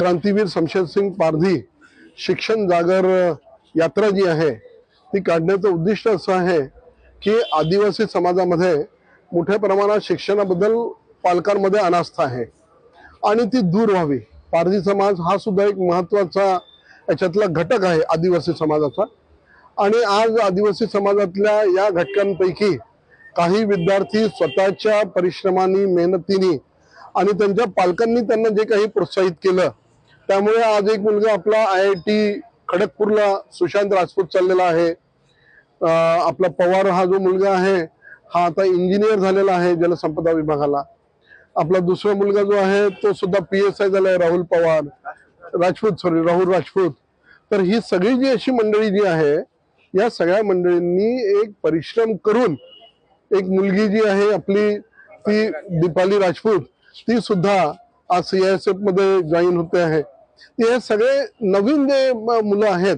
क्रांतीवीर शमशेरसिंग पारधी शिक्षण जागर यात्रा जी आहे ती काढण्याचं उद्दिष्ट असं आहे की आदिवासी समाजामध्ये मोठ्या प्रमाणात शिक्षणाबद्दल पालकांमध्ये अनास्था आहे. आणि ती दूर व्हावी. पारधी समाज हा सुद्धा एक महत्त्वाचा याच्यातला घटक आहे आदिवासी समाजाचा. आणि आज आदिवासी समाजातल्या या घटकांपैकी काही विद्यार्थी स्वतःच्या परिश्रमाने मेहनतीने आणि त्यांच्या पालकांनी त्यांना जे काही प्रोत्साहित केलं त्यामुळे आज एक मुलगा आपला आय आय टी खडगपूरला सुशांत राजपूत चाललेला आहे. आपला पवार हा जो मुलगा आहे हा आता इंजिनियर झालेला आहे जलसंपदा विभागाला. आपला दुसरा मुलगा जो आहे तो सुद्धा पी एस आय झाला आहे राहुल पवार. राजपूत सॉरी राहुल राजपूत. तर ही सगळी जी अशी मंडळी जी आहे या सगळ्या मंडळींनी एक परिश्रम करून एक मुलगी जी आहे आपली ती दीपाली राजपूत ती सुद्धा आज सी एस एफमध्ये जॉईन होते आहे. ते हे सगळे नवीन जे मुलं आहेत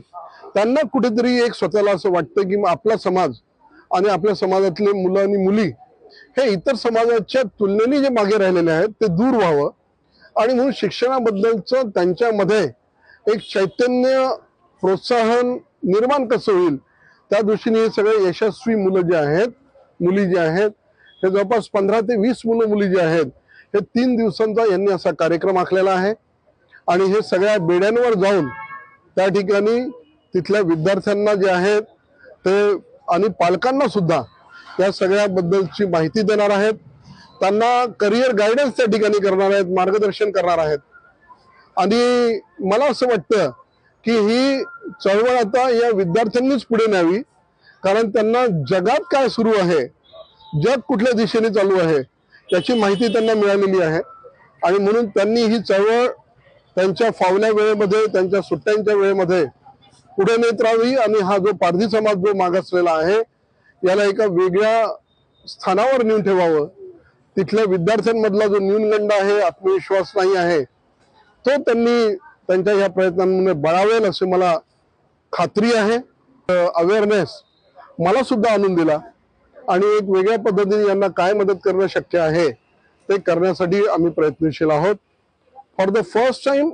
त्यांना कुठेतरी एक स्वतःला असं वाटतं की मग आपला समाज आणि आपल्या समाजातले मुलं आणि मुली हे इतर समाजाच्या तुलनेने जे मागे राहिलेले आहेत ते दूर व्हावं. आणि म्हणून शिक्षणाबद्दलचं त्यांच्यामध्ये एक चैतन्य प्रोत्साहन निर्माण कसं होईल त्या दृष्टीने हे सगळे यशस्वी मुलं जे आहेत मुली जे आहेत हे जवळपास पंधरा ते वीस मुलं मुली जे आहेत हे तीन दिवसांचा यांनी असा कार्यक्रम आखलेला आहे. आणि हे सगळ्या बेड्यांवर जाऊन त्या ठिकाणी तिथल्या विद्यार्थ्यांना जे आहेत ते आणि पालकांना सुद्धा त्या सगळ्याबद्दलची माहिती देणार आहेत. त्यांना करिअर गायडन्स त्या ठिकाणी करणार आहेत मार्गदर्शन करणार आहेत. आणि मला असं वाटतं की ही चळवळ आता या विद्यार्थ्यांनीच पुढे न्यावी कारण त्यांना जगात काय सुरू आहे जग कुठल्या दिशेने चालू आहे याची माहिती त्यांना मिळालेली आहे. आणि म्हणून त्यांनी ही चळवळ त्यांच्या फावल्या वेळेमध्ये त्यांच्या सुट्ट्यांच्या वेळेमध्ये पुढे नेत राहावी. आणि हा जो पारधी समाज जो मागासलेला आहे याला एका वेगळ्या स्थानावर नेऊन ठेवावं. तिथल्या विद्यार्थ्यांमधला जो न्यूनगंड आहे आत्मविश्वास नाही आहे तो त्यांनी त्यांच्या या प्रयत्नांमध्ये बळावेल असे मला खात्री आहे. अवेअरनेस मला सुद्धा आणून दिला. आणि एक वेगळ्या पद्धतीने यांना काय मदत करणं शक्य आहे ते करण्यासाठी आम्ही प्रयत्नशील आहोत. For the first time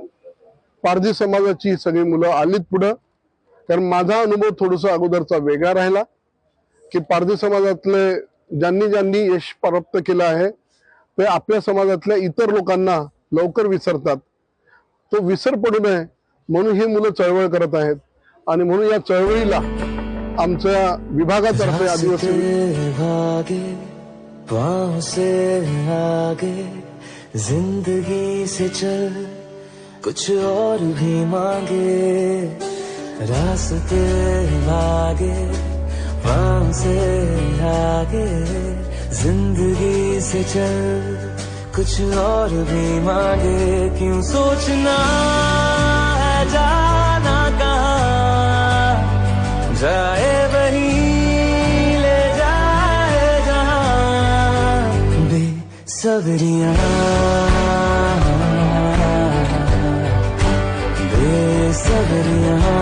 Pardhi समाजाची सगळी मुलं आलीत पुढं. कारण माझा अनुभव थोडासा अगोदरचा वेगळा राहिला की पारधी समाजातले ज्यांनी ज्यांनी यश प्राप्त केलं आहे ते आपल्या समाजातल्या इतर लोकांना लवकर विसरतात. तो विसर पडू नये म्हणून ही मुलं चळवळ करत आहेत. आणि म्हणून या चळवळीला आमच्या विभागातर्फे आदिवासी जिंदगी से चल कुछ और भी मांगे। रास्ते भागे वहां से आगे। जिंदगी से चल कुछ और भी मांगे। क्यों सोचना है जा बेसबरियाँ बेसबरियाँ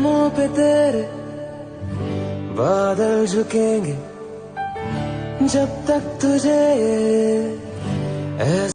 कदमों पे तेरे बादल झुकेंगे जब तक तुझे